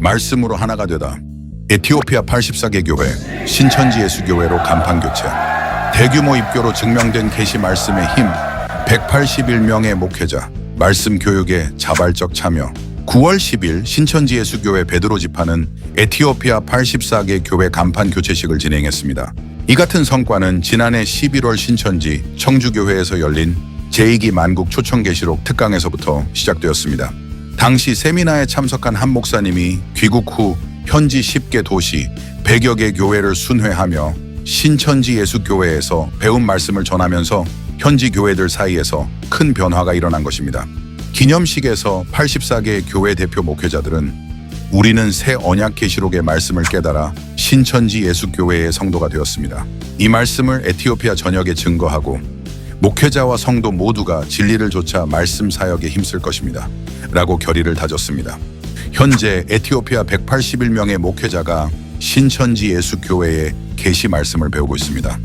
말씀으로 하나가 되다. 에티오피아 84개 교회, 신천지 예수교회로 간판 교체. 대규모 입교로 증명된 계시 말씀의 힘. 181명의 목회자, 말씀 교육에 자발적 참여. 9월 10일 신천지 예수교회 베드로 지파는 에티오피아 84개 교회 간판 교체식을 진행했습니다. 이 같은 성과는 지난해 11월 신천지 청주교회에서 열린 제2기 만국 초청계시록 특강에서부터 시작되었습니다. 당시 세미나에 참석한 한 목사님이 귀국 후 현지 10개 도시 100여 개 교회를 순회하며 신천지 예수교회에서 배운 말씀을 전하면서 현지 교회들 사이에서 큰 변화가 일어난 것입니다. 기념식에서 84개 교회 대표 목회자들은 우리는 새 언약 계시록의 말씀을 깨달아 신천지 예수교회의 성도가 되었습니다. 이 말씀을 에티오피아 전역에 증거하고 목회자와 성도 모두가 진리를 좇아 말씀 사역에 힘쓸 것입니다. 라고 결의를 다졌습니다. 현재 에티오피아 181명의 목회자가 신천지 예수교회의 계시 말씀을 배우고 있습니다.